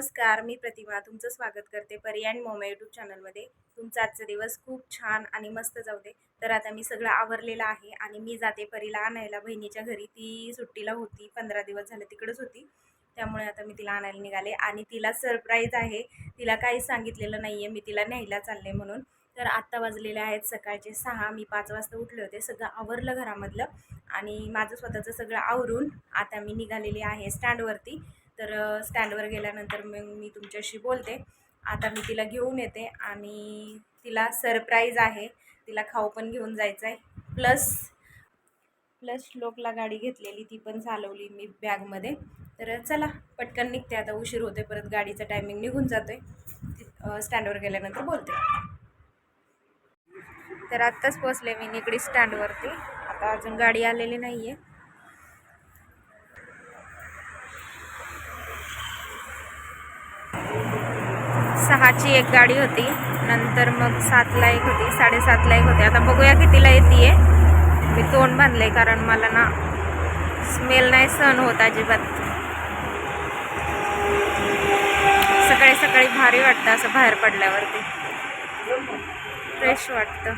नमस्कार मी प्रतिमा तुमचं स्वागत करते परी अँड मोमा यूट्यूब चॅनलमध्ये. तुमचा आजचा दिवस खूप छान आणि मस्त जाऊ दे. तर आता मी सगळं आवरलेलं आहे आणि मी जाते परीला आणायला. बहिणीच्या घरी ती सुट्टीला होती पंधरा दिवस झाले तिकडंच होती. त्यामुळे आता मी तिला आणायला निघाले आणि तिला सरप्राईज आहे. तिला काहीच सांगितलेलं नाही आहे मी तिला न्यायला चालले म्हणून. तर आत्ता वाजलेले आहेत सकाळचे सहा मी पाच वाजता उठले होते. सगळं आवरलं घरामधलं आणि माझं स्वतःचं सगळं आवरून आता मी निघालेली आहे स्टँडवरती तर स्टँडवर गेल्यानंतर मग मी तुमच्याशी बोलते. आता मी तिला घेऊन येते आणि तिला सरप्राईज आहे. तिला खाऊ पण घेऊन जायचं आहे प्लस प्लस श्लोकला गाडी घेतलेली ती पण चालवली मी बॅगमध्ये. तर चला पटकन निघते. आता उशीर होते परत गाडीचं टायमिंग निघून जातो आहे स्टँडवर गेल्यानंतर बोलते. तर आत्ताच पोचले मी निगडी स्टँडवरती. आता अजून गाडी आलेली नाही आहे सहाची एक गाडी होती. नंतर मग सातला एक होती साडेसातला एक होती. आता बघूया कितीला येते मी तोंड बांधले कारण मला ना स्मेल नाही सहन होत अजिबात. सकाळी सकाळी भारी वाटतं असं बाहेर पडल्यावरती. फ्रेश वाटतं.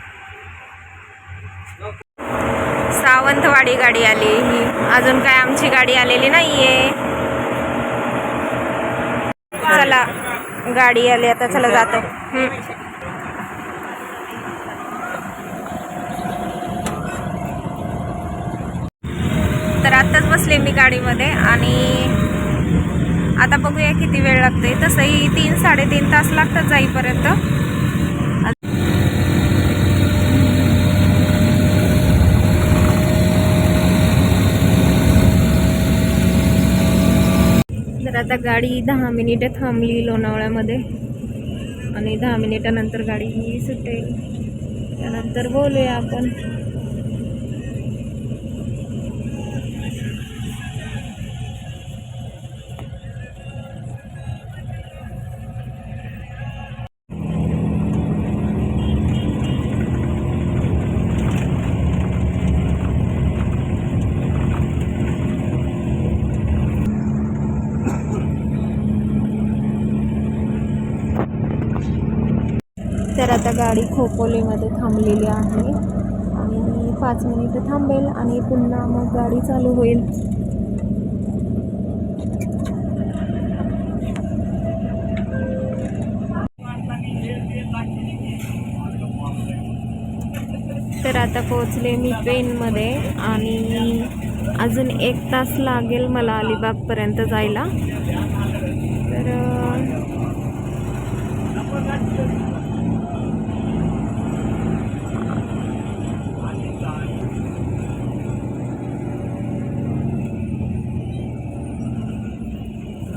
सावंतवाडी गाडी आली. ही अजून काय आमची गाडी आलेली नाहीये. चला. गाडी आली आता चला जातो. तर आत्ताच बसले मी गाडीमध्ये आणि आता बघूया किती वेळ लागतोय. तसंही तीन साडेतीन तास लागतात जाईपर्यंत तर आता गाडी दहा मिनिटं थांबली लोणावळ्यामध्ये. आणि दहा मिनिटानंतर गाडी ही सुटेल. त्यानंतर बोलूया आपण. आता गाडी खोपोलीमध्ये थांबलेली आहे. आणि पाच मिनिटं थांबेल आणि पुन्हा मग गाडी चालू होईल. तर आता पोहोचले मी ट्रेनमध्ये आणि अजून एक तास लागेल मला अलिबागपर्यंत जायला. तर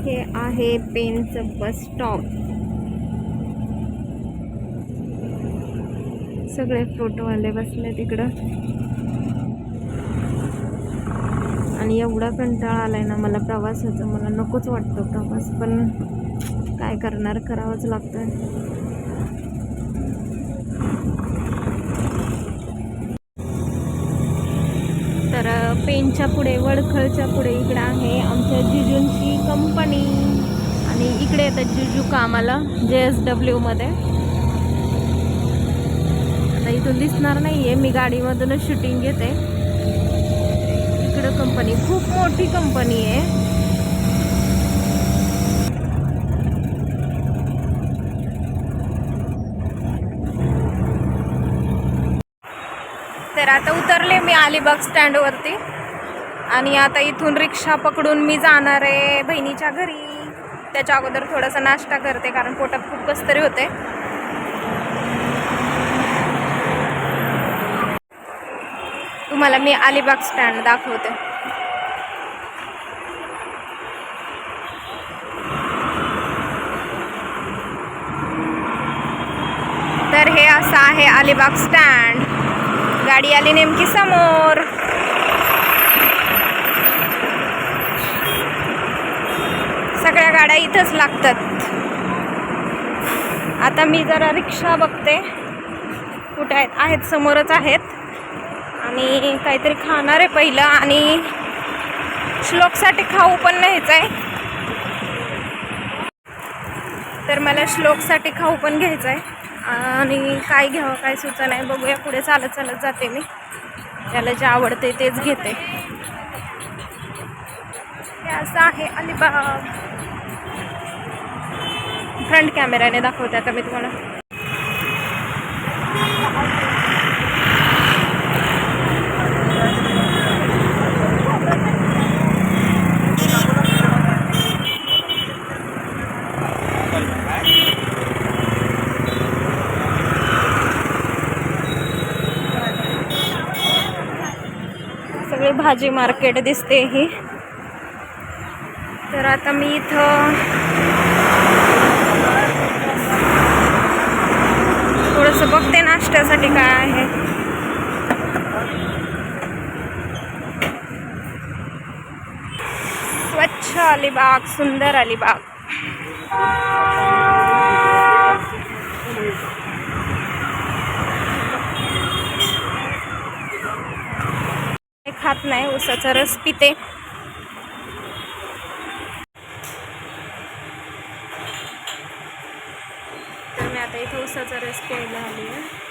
हे आहे पेनचं बस स्टॉप. सगळे फोटोवाले बसले तिकडं. आणि एवढा कंटाळा आलाय ना मला प्रवासाचा मला नकोच वाटतो प्रवास पण काय करणार करावंच लागतं तर पेनच्या पुढे वडखळच्या पुढे इकडं आहे आमच्या जिजूंची कंपनी आणि इकडे येतात जिजू कामाला जे एस डब्ल्यूमध्ये आता इथून दिसणार नाही आहे मी गाडीमधूनच शूटिंग घेते. इकडं कंपनी खूप मोठी कंपनी आहे. तर आता उतरले मी अलिबाग स्टँडवरती. आणि आता इथून रिक्षा पकडून मी जाणार आहे बहिणीच्या घरी. त्याच्या अगोदर थोडासा नाश्ता करते कारण पोटात खूप कसतरी होते. तुम्हाला मी अलिबाग स्टँड दाखवते. तर हे असं आहे अलिबाग स्टँड. गाडी आली नेमकी समोर. सगळ्या गाड्या इथंच लागतात. आता मी जरा रिक्षा बघते. कुठे आहेत? आहेत समोरच आहेत. आणि काहीतरी खाणार आहे पहिलं आणि श्लोकसाठी खाऊ पण न्यायचं आहे. तर मला श्लोकसाठी खाऊ पण घ्यायचं आहे. आणि काय घ्यावं काय सुचना नाही बघूया पुढे चालत चालत जाते मी. त्याला जे आवडते तेच घेते. हे असं आहे अलिबाग. फ्रंट कॅमेऱ्याने दाखवते आता मी तुम्हाला. भाजी मार्केट दिसते ही. तर आता मी इथं थोडंसं बघते नाश्त्यासाठी काय आहे. स्वच्छ अलिबाग, सुंदर अलिबाग. खात नाही उसाचा रस पिते तर मी आता इथे उसाचा रस प्यायला आली आहे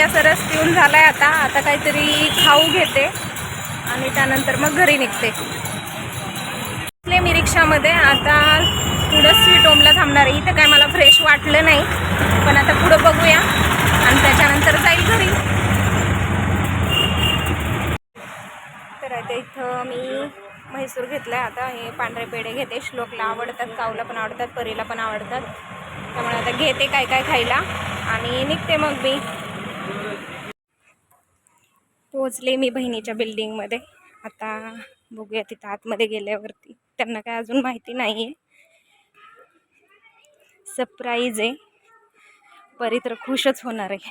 छानपैकी असं रस पिऊन झालाय आता. आता काहीतरी खाऊ घेते आणि त्यानंतर मग घरी निघते. बसले मी रिक्षामध्ये आता पुढं स्वीट होमला थांबणार आहे. इथं काय मला फ्रेश वाटलं नाही. पण आता पुढं बघूया. आणि त्याच्यानंतर जाईल घरी. तर आता इथं मी म्हैसूर घेतलं आहे आता हे पांढरे पेढे घेते. श्लोकला आवडतात कावला पण आवडतात परीला पण आवडतात. त्यामुळे आता घेते काय काय खायला. आणि निघते मग मी. पोचले मी बहिणीच्या बिल्डिंगमध्ये. आता बघूया तिथं आतमध्ये गेल्यावरती. त्यांना काय अजून माहिती नाही आहे सरप्राईज आहे. परी तर खुशच होणार आहे.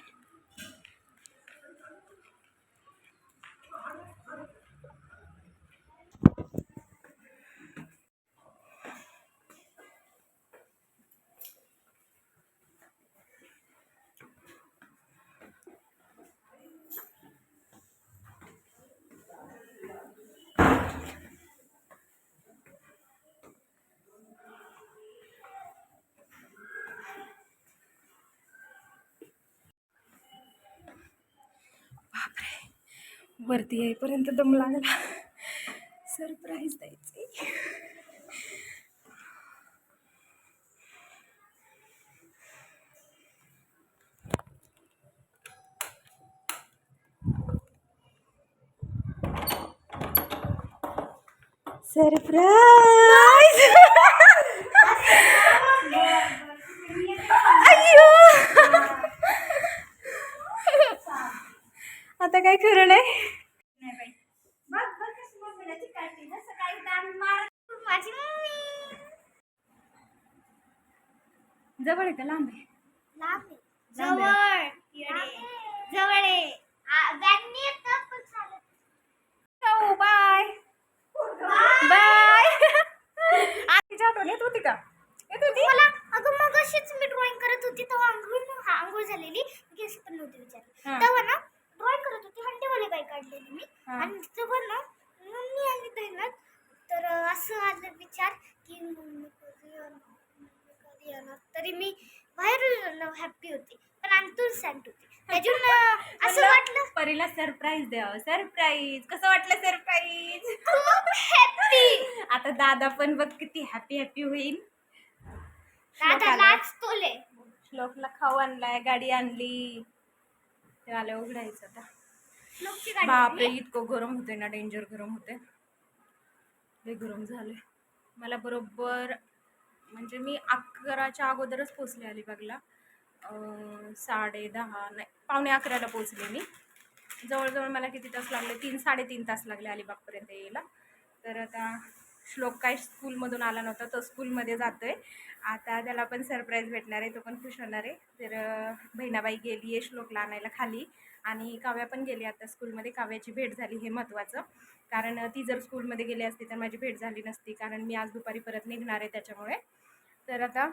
वरती येईपर्यंत दम लागला. सरप्राईज द्यायची. सरप्राईज अय्यो आता काय खरं नाही माझी मम्मी जवळ आहे का? लांब आहे. लांब. जवळ. आहे. बाय. बाय. आठवण येत होती का? येत होती? मला अगं मग अशीच मी ड्रॉइंग करत होती. तेव्हा आंघोळ हा आंघोळ झालेली. केस पण नव्हती. विचारली. तेव्हा ना ड्रॉइंग करत होती. हंडेवाले बाई काढलेली मी. आणि तेव्हा ना मम्मी आणि बहिणात तर असं आलं विचार की मम्मी कधी येणार तरी मी बाहेर हॅप्पी होती. पण अंतून सँट होती. असं वाटलं? परीला सरप्राईज द्यावं. सरप्राईज कसं वाटलं सरप्राईज खूप हॅप्पी आता दादा पण बघ किती हॅपी हॅपी होईल. दादा श्लोकाला- लाजतोले श्लोकला खाऊ आणलाय गाडी आणली. ते आले उघडायचं आता. लोकची गाडी बापरे. इतकं गरम होते ना डेंजर गरम होते लय गरम झाले मला बरोबर म्हणजे मी अकराच्या अगोदरच पोचले अलिबागला. साडे दहा नाही पावणे अकराला पोचले मी. जवळजवळ मला किती तास लागले? तीन साडेतीन तास लागले अलिबागपर्यंत यायला. तर आता श्लोक काय स्कूलमधून आला नव्हता तो स्कूलमध्ये जातो आहे आता त्याला पण सरप्राईज भेटणार आहे तो पण खुश होणार आहे. तर बहिणाबाई गेली आहे श्लोकला आणायला खाली आणि काव्या पण गेली आता स्कूलमध्ये. काव्याची भेट झाली हे महत्त्वाचं कारण ती जर स्कूलमध्ये गेली असती तर माझी भेट झाली नसती. कारण मी आज दुपारी परत निघणार आहे त्याच्यामुळे. तर आता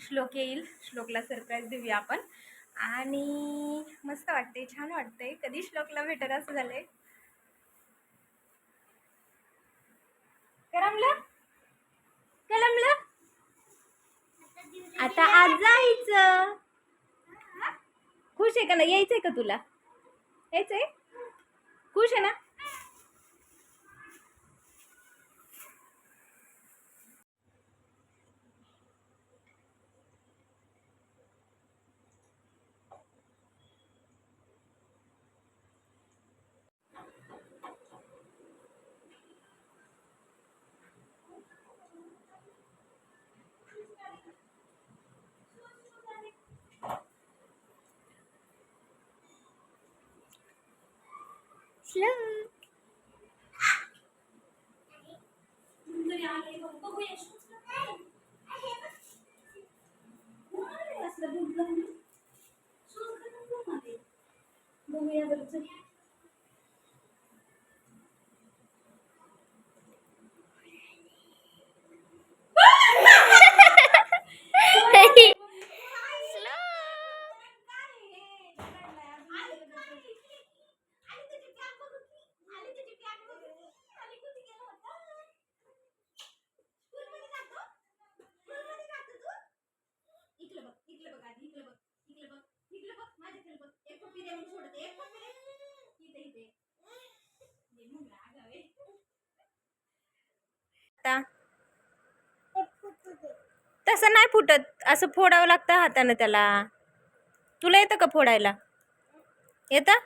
श्लोक येईल. श्लोकला सरप्राईज देऊया आपण. आणि मस्त वाटते छान वाटते कधी श्लोकला भेटेल असं झालं आहे करमलं करमलं आता आज जायचं. खुश आहे का ना यायचंय का तुला? यायचंय? खुश आहे ना? Slow. इकडे बघ इकडे बघ आधी इकडे बघ इकडे बघ इकडे बघ माझ्याकडे बघ एक पप्पी दे मग सोडते एक पप्पी दे इथे इथे ये मग रागाव आहे. आता तसं नाही फुटत. असं फोडावं लागतं हातानं त्याला. तुला येतं का फोडायला? येतं?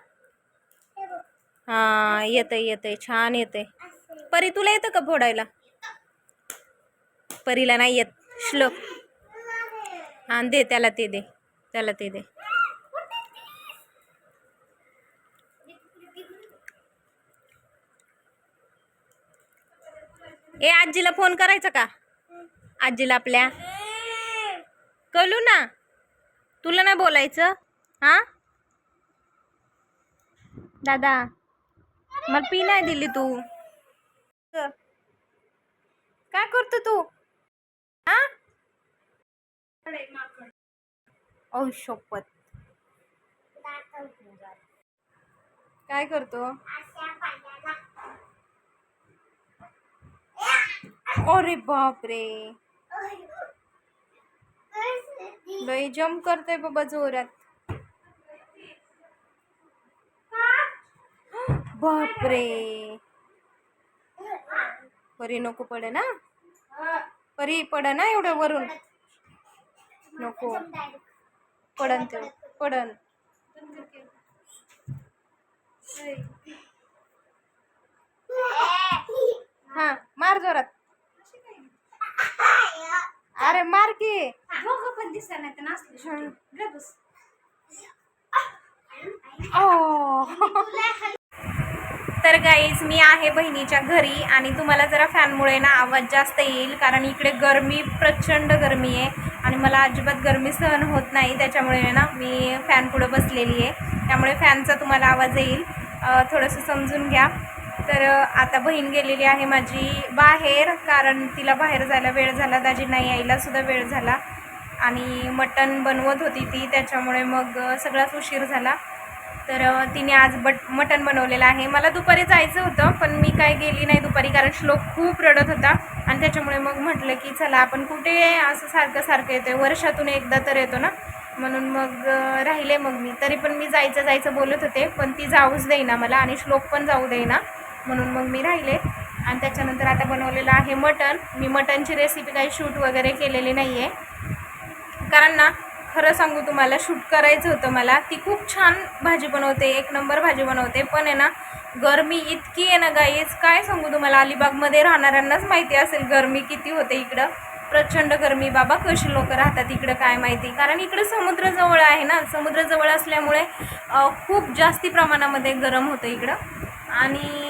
हां येतंय येतंय. छान येतंय. परी तुला येतं का फोडायला? परीला नाही येत. श्लोक हां दे त्याला ते दे. त्याला ते दे. ए आजीला फोन करायचा का? आजीला आपल्या? कळू ना. तुला नाही बोलायचं? हा? दादा मला पी नाही दिली तू. काय करतो तू? हा? औषपत काय करतो? अरे बापरे. लय जम्प करतोय बाबा जोरात. बापरे. परी नको पडे ना. परी पड ना एवढं वरून. नको. पडन ते पडन. हा मार जोरात. अरे मार की. पण दिसत नाही तर नाचले तर गाईज मी आहे बहिणीच्या घरी आणि तुम्हाला जरा फॅनमुळे ना आवाज जास्त येईल कारण इकडे गरमी प्रचंड गरमी आहे आणि मला अजिबात गरमी सहन होत नाही. त्याच्यामुळे ना मी फॅन पुढं बसलेली आहे. त्यामुळे फॅनचा तुम्हाला आवाज येईल. थोडंसं समजून घ्या. तर आता बहीण गेलेली आहे माझी बाहेर कारण तिला बाहेर जायला वेळ झाला दाजींना यायला सुद्धा वेळ झाला. आणि मटण बनवत होती ती त्याच्यामुळे मग सगळाच उशीर झाला. तर तिने आज बट मटण बनवलेलं आहे. मला दुपारी जायचं होतं पण मी काय गेली नाही दुपारी कारण श्लोक खूप रडत होता. आणि त्याच्यामुळे मग म्हटलं की चला आपण कुठे असं सारखं सारखं येतो वर्षातून एकदा तर येतो ना? म्हणून मग राहिले मग मी. तरी पण मी जायचं जायचं बोलत होते पण ती जाऊच देईना मला आणि श्लोक पण जाऊ देईना. म्हणून मग मी राहिले. आणि त्याच्यानंतर आता बनवलेलं आहे मटण. मी मटणची रेसिपी काही शूट वगैरे केलेली नाही आहे कारण ना खरं सांगू तुम्हाला शूट करायचं होतं मला. ती खूप छान भाजी बनवते एक नंबर भाजी बनवते. पण आहे ना गरमी इतकी आहे ना गाईच काय सांगू तुम्हाला अलिबागमध्ये राहणाऱ्यांनाच माहिती असेल गरमी किती होते इकडं. प्रचंड गरमी. बाबा कशी लोक राहतात इकडं काय माहिती. कारण इकडं समुद्रजवळ आहे ना. समुद्रजवळ असल्यामुळे खूप जास्ती प्रमाणामध्ये गरम होतं इकडं. आणि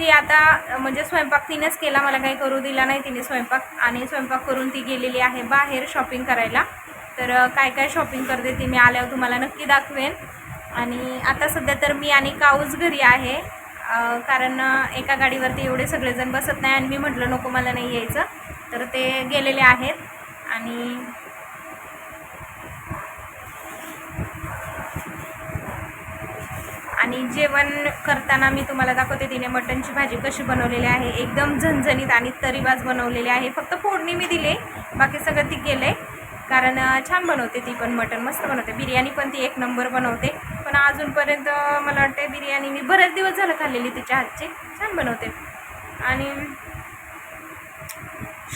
ती आता म्हणजे स्वयंपाक तिनेच केला मला काही करू दिला नाही तिने स्वयंपाक. आणि स्वयंपाक करून ती गेलेली आहे बाहेर शॉपिंग करायला. तर काय काय शॉपिंग करते ती मी आल्यावर तुम्हाला नक्की दाखवेन. आणि आता सध्या तर मी आणि काऊज घरी आहे. कारण एका गाडीवरती एवढे सगळेजण बसत नाही आणि मी म्हटलं नको मला नाही यायचं. तर ते गेलेले आहेत. आणि आणि जेवण करताना मी तुम्हाला दाखवते तिने मटणची भाजी कशी बनवलेली आहे. एकदम झणझणीत आणि तरीवाज बनवलेली आहे. फक्त फोडणी मी दिले. बाकी सगळं ती केले कारण छान बनवते ती पण मटण मस्त बनवते. बिर्याणी पण ती एक नंबर बनवते. पण अजूनपर्यंत मला वाटते बिर्याणी मी बरेच दिवस झालं खाल्लेली तिच्या हातची. छान बनवते. आणि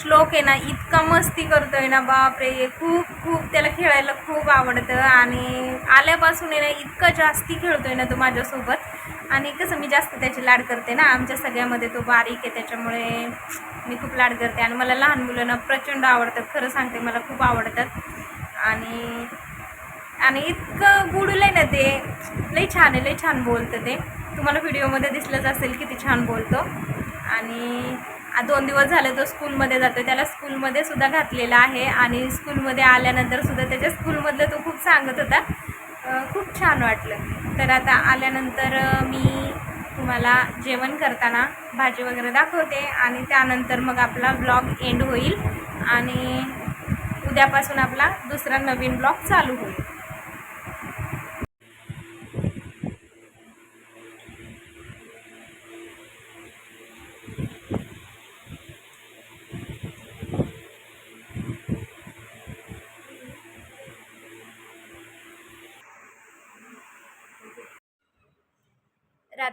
श्लोक आहे ना इतका मस्ती करतोय ना बापरे. खूप खूप त्याला खेळायला खूप आवडतं आणि आल्यापासून आहे ना इतकं जास्ती खेळतोय ना तो माझ्यासोबत. आणि कसं मी जास्त त्याची लाड करते ना आमच्या सगळ्यामध्ये तो बारीक आहे त्याच्यामुळे मी खूप लाड करते. आणि मला लहान मुलांना प्रचंड आवडतात खरं सांगते मला खूप आवडतात. आणि आणि इतकं गुडूल आहे ना ते. लई छान आहे लई छान बोलतं ते. तुम्हाला व्हिडिओमध्ये दिसलंच असेल किती छान बोलतो. आणि दोन दिवस झाले तो स्कूलमध्ये जातो त्याला स्कूलमध्ये सुद्धा घातलेला आहे आणि स्कूलमध्ये आल्यानंतर सुद्धा त्याच्या स्कूलमधलं तो खूप सांगत होता. खूप छान वाटलं. तर आता आल्यानंतर मी तुम्हाला जेवण करताना भाजी वगैरे दाखवते आणि त्यानंतर मग आपला ब्लॉग एंड होईल आणि उद्यापासून आपला दुसरा नवीन ब्लॉग चालू होईल.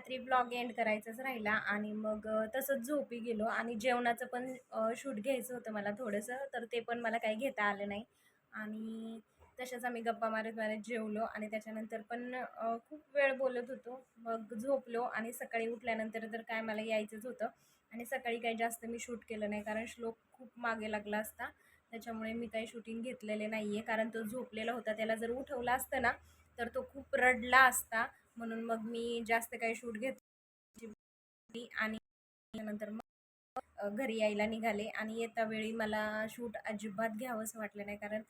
रात्री ब्लॉग एंड करायचंच राहिला आणि मग तसंच झोपी गेलो आणि जेवणाचं पण शूट घ्यायचं होतं मला थोडंसं तर ते पण मला काही घेता आलं नाही. आणि तशाच आम्ही गप्पा मारत मारत जेवलो आणि त्याच्यानंतर पण खूप वेळ बोलत होतो. मग झोपलो आणि सकाळी उठल्यानंतर तर काय मला यायचंच होतं. आणि सकाळी काही जास्त मी शूट केलं नाही कारण श्लोक खूप मागे लागला असता. त्याच्यामुळे मी काही शूटिंग घेतलेले नाही आहे कारण तो झोपलेला होता. त्याला जर उठवला असतं ना तर तो खूप रडला असता. म्हणून मग मी जास्त काही शूट घेत आणि नंतर मग घरी यायला निघाले. आणि येता वेळी मला शूट अजिबात घ्यावंसं वाटलं नाही. कारण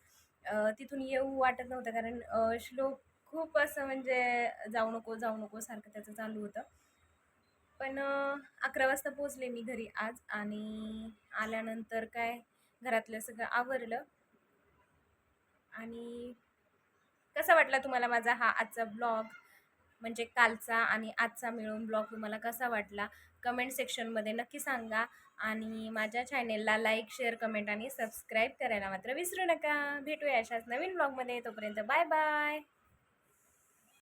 तिथून येऊ वाटत नव्हतं. कारण श्लोक खूप असं म्हणजे जाऊ नको जाऊ नको सारखं त्याचं चालू होतं. पण अकरा वाजता पोचले मी घरी आज. आणि आल्यानंतर काय घरातलं सगळं आवरलं. आणि कसा वाटला तुम्हाला माझा हा आजचा ब्लॉग? म्हणजे कालचा आणि आजचा मिळून ब्लॉग तुम्हाला कसा वाटला? कमेंट सेक्शनमध्ये नक्की सांगा. आणि माझ्या चॅनेलला लाईक शेअर कमेंट आणि सबस्क्राईब करायला मात्र विसरू नका. भेटूया अशाच नवीन ब्लॉगमध्ये. तोपर्यंत बाय बाय.